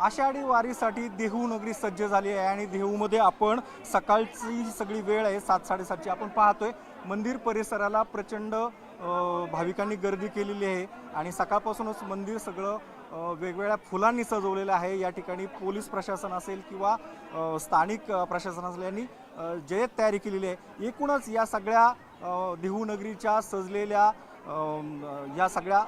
आषाढी वारीसाठी देहू नगरी सज्ज झाली आहे आणि देहूमध्ये आपण सकाळची ही सगळी वेळ आहे सात साडेसातची आपण पाहतोय. मंदिर परिसराला प्रचंड भाविकांनी गर्दी केलेली आहे आणि सकाळपासूनच मंदिर सगळं वेगवेगळ्या फुलांनी सजवलेलं आहे. या ठिकाणी पोलीस प्रशासन असेल किंवा स्थानिक प्रशासन असेल यांनी जयत तयारी केलेली आहे. एकूणच या सगळ्या देहू नगरीच्या सजलेल्या या सगळ्या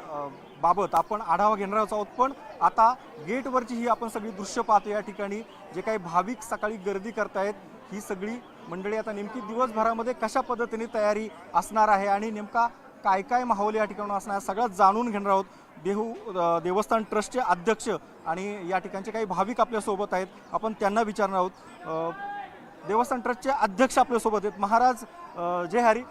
बाबत आपण आढावा घेणार आहोत. पण आता गेटवरची ही आपण सगळी दृश्य पाहतो या ठिकाणी. जे काही भाविक सकाळी गर्दी करतायत ही सगळी मंडळी आता नेमकी दिवसभरामध्ये कशा पद्धतीने तयारी असणार आहे आणि नेमका काय काय माहोल या ठिकाणी असणार आहे सगळं जाणून घेणार आहोत. देहू देवस्थान ट्रस्टचे अध्यक्ष आणि या ठिकाणचे काही भाविक आपल्यासोबत आहेत. आपण त्यांना विचारणार आहोत. देवस्थान ट्रस्टचे अध्यक्ष आपल्यासोबत आहेत. महाराज जय हरी.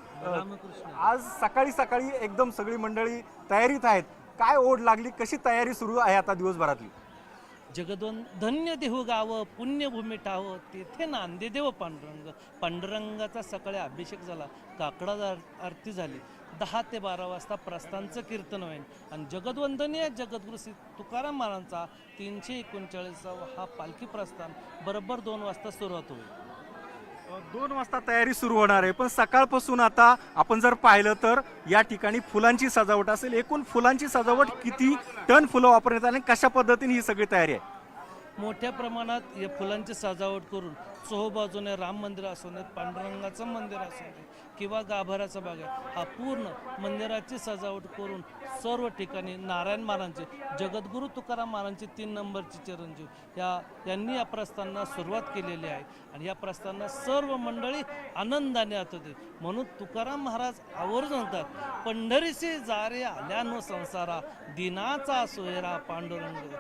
आज सकाळी सकाळी एकदम सगळी मंडळी तयारीत आहेत. काय ओढ लागली? कशी तयारी सुरू आहे आता दिवसभरातली? जगदोन धन्य देहू गावं पुण्यभूमी ठावं तेथे नांदे देव पांडुरंग. पांडुरंगाचा सकाळी अभिषेक झाला काकडा आरती झाली. दहा ते बारा वाजता प्रस्थानचं कीर्तन होईल आणि जगदवंदनीय जगद्गुरु श्री तुकाराम महाराजांचा तीनशे एकोणचाळीसावा हा पालखी प्रस्थान बरोबर दोन वाजता सुरुवात होईल. दोन वाजता तयारी सुरू होणार आहे पण सकाळपासून आता आपण जर पाहिलं तर या ठिकाणी फुलांची सजावट असेल. एकूण फुलांची सजावट किती टन फुलं वापरण्यात आली आणि कशा पद्धतीने ही सगळी तयारी आहे? मोठ्या प्रमाणात या फुलांची सजावट करून चोहोबाजूने राम मंदिर असू दे पांडुरंगाचं मंदिर असू दे किंवा गाभाऱ्याचा बाग आहे हा पूर्ण मंदिराची सजावट करून सर्व ठिकाणी नारायण महाराजांचे जगद्गुरू तुकाराम महाराजांचे तीन नंबरचे चिरंजीव या यांनी या प्रस्थांना सुरुवात केलेली आहे. आणि या प्रस्थांना सर्व मंडळी आनंदाने आत होते म्हणून तुकाराम महाराज आवर्जून म्हणतात पंढरीचे जारे आल्यानो संसारा दिनाचा सोयरा पांडुरंग.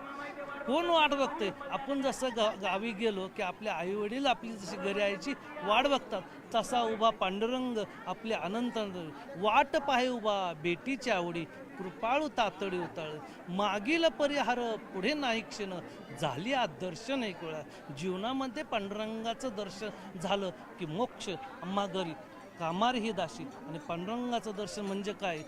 कोण वाट बघते आपण जसं गा गावी गेलो की आपले आई वडील आपली जशी घरी यायची वाट बघतात. तसा उभा पांडुरंग आपले अनंत वाट पाहे उभा बेटीची आवडी कृपाळू तातडी उताळ. मागील परिहार पुढे नाही क्षण झाली आज दर्शन एक वेळा जीवनामध्ये पांडुरंगाचं दर्शन झालं की मोक्ष. अम्मा घरी कामार ही दाशी. आणि पांडुरंगाचं दर्शन म्हणजे काय?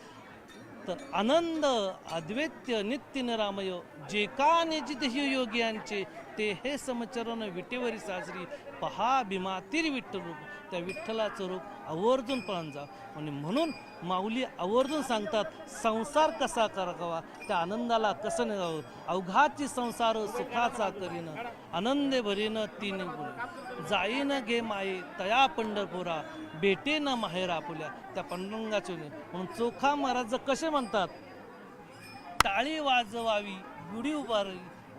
तर आनंद अद्वैत्य नित्य निरामय जे का निजित हि योग्यांचे ते हे समचरण विटेवरी साजरी पहा भीमातील विठ्ठल रूप. त्या विठ्ठलाचं रूप आवर्जून पळून जा आणि म्हणून माऊली आवर्जून सांगतात संसार कसा करावा त्या आनंदाला कसं निघावं? अवघाची संसार सुखाचा करीन आनंदे भरीन तीन गुण. जाईन गे माये तया पंढरपुरा भेटे न माहेर आपुल्या त्या पंडरंगाचे म्हणून चोखा महाराज कसे म्हणतात टाळी वाजवावी गुढी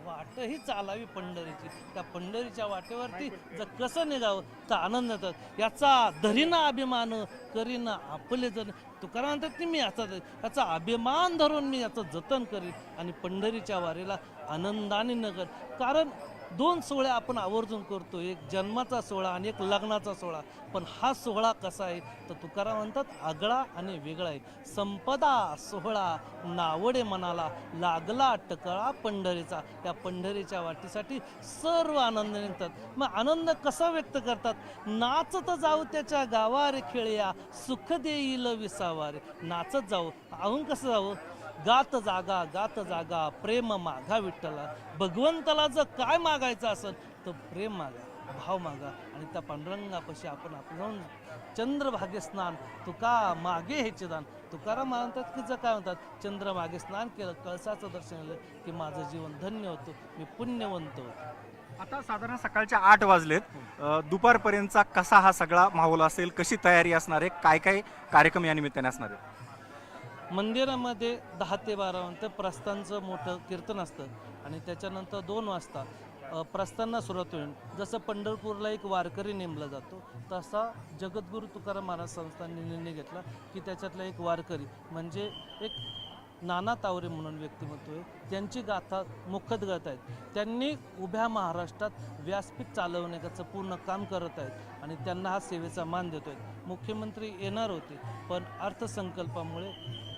वाटही चालावी पंढरीची. त्या पंढरीच्या वाटेवरती जर कसं निघावं तर आनंद येतात याचा धरीना अभिमान करीनं आपले जण तुकाराम म्हणतात की मी याचा याचा अभिमान धरून मी याचं जतन करीन. आणि पंढरीच्या वारीला आनंदाने नगर. कारण दोन सोहळ्या आपण आवर्जून करतो. एक जन्माचा सोहळा आणि एक लग्नाचा सोहळा. पण हा सोहळा कसा आहे? तर तुकाराम म्हणतात आगळा आणि वेगळा आहे. संपदा सोहळा नावडे मनाला लागला टकळा पंढरीचा. या पंढरीच्या वाटीसाठी सर्व आनंद निघतात. मग आनंद कसा व्यक्त करतात? नाचत जाऊ त्याच्या गावारे खेळया सुख देईल विसावारे. नाचत जाऊ. आहून कसं जावं? गात जागा गात जागा प्रेम मागा विठ्ठला. भगवंताला जर काय मागायचं असेल तर प्रेम मागा भाव मागा. आणि त्या पांडुरंगापाशी आपण आपलं जाऊन चंद्रभागे स्नान तुका मागे हे चिदान. तुकाराम म्हणतात की जर काय म्हणतात चंद्रभागे स्नान केलं कळसाचं दर्शन केलं की माझं जीवन धन्य होतं मी पुण्यवंत होतो. आता साधारण सकाळच्या आठ वाजलेत. दुपारपर्यंतचा कसा हा सगळा माहोल असेल कशी तयारी असणार आहे काय काय कार्यक्रम या निमित्ताने असणार आहे मंदिरामध्ये दहा ते बारा नंतर प्रस्थानचं मोठं कीर्तन असतं आणि त्याच्यानंतर दोन वाजता प्रस्थांना सुरुवात होईल. जसं पंढरपूरला एक वारकरी नेमला जातो तसा जगद्गुरू तुकाराम महाराज संस्थांनी निर्णय घेतला की त्याच्यातला एक वारकरी म्हणजे एक नाना तावरे म्हणून व्यक्तिमत्व आहे. त्यांची गाथा मुखद गात आहेत. त्यांनी उभ्या महाराष्ट्रात व्यासपीठ चालवण्याचं पूर्ण काम करत आहेत आणि त्यांना हा सेवेचा मान देतो आहेत मुख्यमंत्री येणार होते पण अर्थसंकल्पामुळे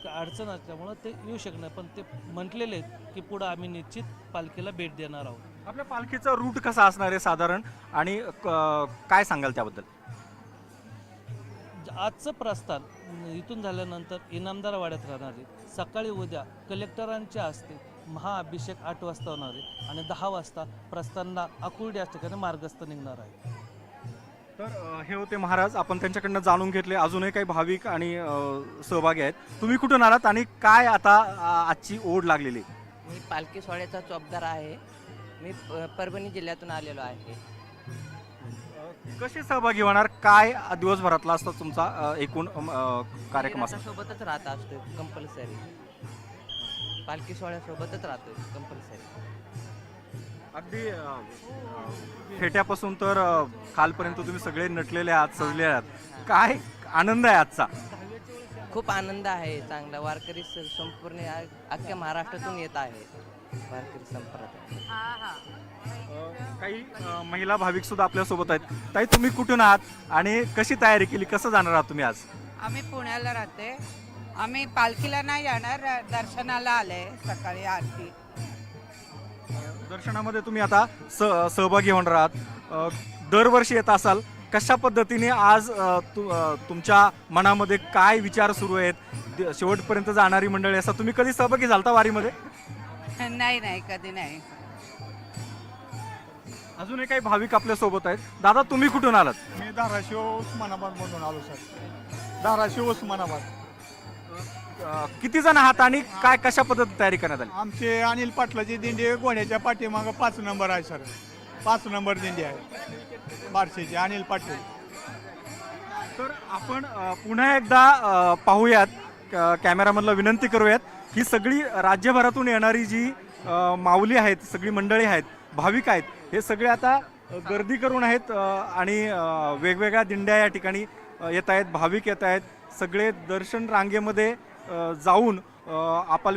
अडचण असल्यामुळं ते येऊ शकणार पण ते म्हटलेले आहेत की पुढं आम्ही निश्चित पालखीला भेट देणार आहोत. आपल्या पालखीचा रूट कसा असणार आहे साधारण? आणि क- काय सांगाल त्याबद्दल? आजचं प्रस्थान इथून झाल्यानंतर इनामदार वाड्यात राहणार आहे. सकाळी उद्या कलेक्टरांच्या हस्ते महाअभिषेक आठ वाजता होणार आहे आणि दहा वाजता प्रस्थानला आकुर्डी या ठिकाणी मार्गस्थ निघणार आहे. तर अ, हे होते महाराज. आपण त्यांच्याकडनं जाणून घेतले. अजूनही काही भाविक आणि अ, सहभागी आहेत. तुम्ही कुठून आलात आणि काय आता आजची ओढ लागलेली मी पालखी सोहळ्याचा चौकदार आहे. मी प- परभणी जिल्ह्यातून आलेलो आहे. कसे सहभागी होणार? काय दिवसभरातला असतो तुमचा अ, एकूण अ, कार्यक्रम असतो सोबतच राहत असतो कंपल्सरी पालखी सोहळ्यासोबतच राहतो कंपल्सरी अगदी फेट्यापासून तर अ, खालपर्यंत तुम्ही सगळे नटलेले आहात सजले आहात. काय आनंद आहे आजचा? खूप आनंद आहे चांगला. वारकरी स- संपूर्ण अख्ख्या महाराष्ट्रातून येत आहे. वारकरी संप्रदाय. काही महिला भाविक सुद्धा आपल्यासोबत आहेत. ताई तुम्ही कुठून आहात आणि कशी तयारी केली? कसं जाणार आहात तुम्ही आज? आम्ही पुण्याला राहते. आम्ही पालखीला नाही जाणार दर्शनाला आले सकाळी आरती. दर्शनामध्ये तुम्ही आता स- सहभागी होणार आहात. दरवर्षी येत असाल. कशा पद्धतीने आज तु- तुमच्या मनामध्ये काय विचार सुरू आहेत? शेवटपर्यंत जाणारी मंडळी असा तुम्ही कधी सहभागी झालता वारीमध्ये? नाही नाही कधी नाही. अजूनही काही भाविक आपल्यासोबत आहेत. दादा तुम्ही कुठून आलात? मी धाराशिव उस्मानाबाद मधून आलो सर. धाराशिव उस्मानाबाद. किती जण आहात आणि काय कशा पद्धतीने तयारी करण्यात आली? आमचे अनिल पाटलाची दिंडी गोण्याच्या पाठीमागं पाच नंबर आहे सर. पाच नंबर दिंडी आहे बारशेची अनिल पाटील. तर आपण अ, पुन्हा एकदा अ, पाहूयात क- कॅमेरामधला विनंती करूयात ही सगळी राज्यभरातून येणारी जी अ, माऊली आहेत सगळी मंडळी आहेत भाविक आहेत हे सगळे आता अ, गर्दी करून आहेत अ, आणि अ, वेगवेगळ्या दिंड्या या ठिकाणी अ, येत आहेत भाविक येत आहेत सगळे दर्शन रांगेमध्ये जाऊन अ, आपल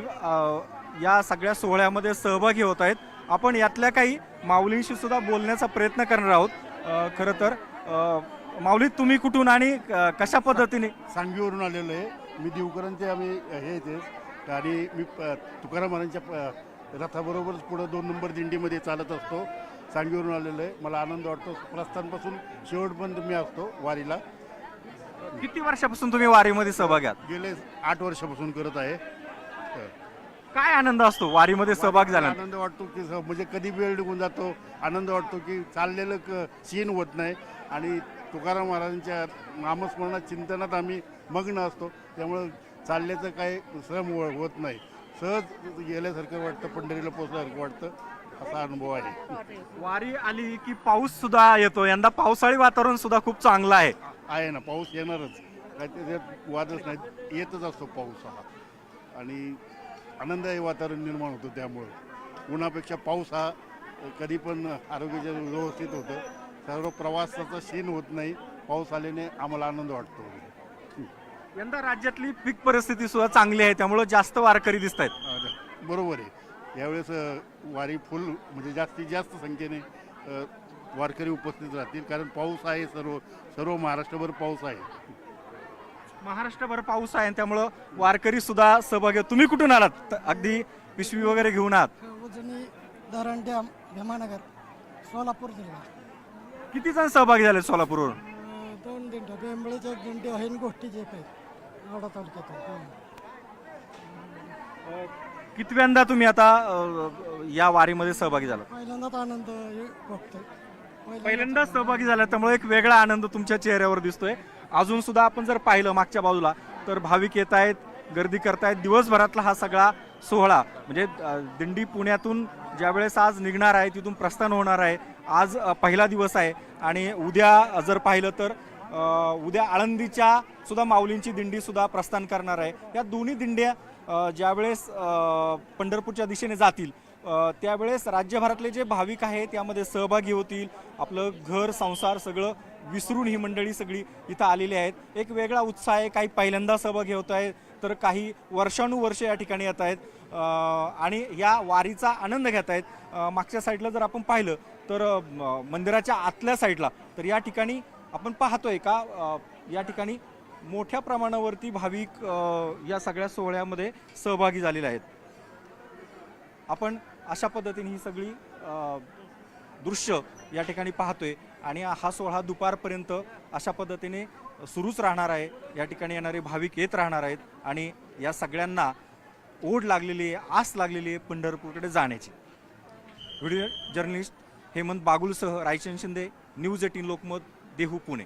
या सगळ्या सोहळ्यामध्ये सहभागी होत आहेत. आपण यातल्या काही माऊलींशी सुद्धा बोलण्याचा प्रयत्न करणार आहोत. खरं तर माऊली तुम्ही कुठून आणि कशा पद्धतीने? सांगवीवरून आलेलो आहे. मी दिवकरांचे आम्ही हे येते. आणि मी प- तुकाराम रथाबरोबरच पुढं दोन नंबर दिंडीमध्ये चालत असतो. सांगवीवरून आलेलो आहे. मला आनंद वाटतो. प्रस्थानपासून शेवटपर्यंत मी असतो वारीला. किती वर्षापासून तुम्ही वारीमध्ये सहभागी आहात? गेले आठ वर्षापासून करत आहे. काय आनंद असतो वारीमध्ये सहभाग झाला आनंद वाटतो की स- म्हणजे कधी वेळ निघून जातो आनंद वाटतो की चाललेलं क सीन होत नाही. आणि तुकाराम महाराजांच्या नामस्मरणात चिंतनात आम्ही मग्न असतो. त्यामुळं चालल्याचं काही श्रम हो- होत नाही. सहज गेल्यासारखं वाटतं पंढरीला पोचल्यासारखं वाटतं असा अनुभव आहे. वारी आली की पाऊस सुद्धा येतो. यंदा पावसाळी वातावरण सुद्धा खूप चांगलं आहे. आहे ना पाऊस येणारच. काय त्याच्यात वादच नाही येतच असतो पाऊस हा. आणि आनंददायी वातावरण निर्माण होतं त्यामुळं. उन्हापेक्षा पाऊस हा कधी पण आरोग्याच्या व्यवस्थित होतं. सर्व प्रवासाचा शीन होत नाही. पाऊस आल्याने आम्हाला आनंद वाटतो. यंदा राज्यातली पीक परिस्थिती सुद्धा चांगली आहे त्यामुळे जास्त वारकरी दिसत आहेत बरोबर आहे. यावेळेस वारी फुल म्हणजे जास्तीत जास्त संख्येने वारकरी उपस्थित राहतील कारण पाऊस आहे सर्व सर्व महाराष्ट्रभर पाऊस आहे. महाराष्ट्रभर पाऊस आहे त्यामुळं वारकरी सुद्धा सहभागी आहेत. तुम्ही कुठून आलात? त- अगदी पिशवी वगैरे घेऊन आहात. उजनी धरण डॅम भीमानगर सोलापूर जिल्हा. किती जण सहभागी झाले सोलापूरवरून? अं, दोन दिंड्या बेंबळीचे एक दिंडी आहे आणि गोष्टीचे एक आहे तालुक्यातून. हं. कितव्यांदा तुम्ही आता अ, या वारीमध्ये सहभागी झाला पहिल्यांदाच आनंद हे भोगतोय. पहिल्यांदा सहभागी झाला त्यामुळे एक वेगळा आनंद तुमच्या चेहऱ्यावर दिसतोय. अजून सुद्धा आपण जर पाहिलं मागच्या बाजूला तर भाविक येत आहेत गर्दी करतायत. दिवसभरातला हा सगळा सोहळा म्हणजे दिंडी पुण्यातून ज्यावेळेस आज निघणार आहे तिथून प्रस्थान होणार आहे आज पहिला दिवस आहे. आणि उद्या जर पाहिलं तर उद्या आळंदीच्या सुद्धा माऊलींची दिंडी सुद्धा प्रस्थान करणार आहे. या दोन्ही दिंड्या ज्यावेळेस पंढरपूरच्या दिशेने जातील त्यावेळेस राज्यभरातले जे भाविक आहेत त्यामध्ये सहभागी होतील. आपलं घर संसार सगळं विसरून ही मंडळी सगळी इथं आलेली आहेत. एक वेगळा उत्साह आहे. काही पहिल्यांदा सहभागी होत आहेत तर काही वर्षानुवर्ष या ठिकाणी येत आहेत. आणि या वारीचा आनंद घेत आहेत. मागच्या साईडला जर आपण पाहिलं तर मंदिराच्या आतल्या साईडला तर या ठिकाणी आपण पाहतोय का या ठिकाणी मोठ्या प्रमाणावरती भाविक या सगळ्या सोहळ्यामध्ये सहभागी झालेले आहेत. आपण अशा पद्धतीने ही सगळी दृश्य या ठिकाणी पाहतोय आणि हा सोहळा दुपारपर्यंत अशा पद्धतीने सुरूच राहणार आहे. या ठिकाणी येणारे भाविक येत राहणार आहेत आणि या सगळ्यांना ओढ लागलेली आहे आस लागलेली आहे पंढरपूरकडे जाण्याची. व्हिडिओ जर्नलिस्ट हेमंत बागुलसह रायचंद शिंदे न्यूज एटीन लोकमत देहू पुणे.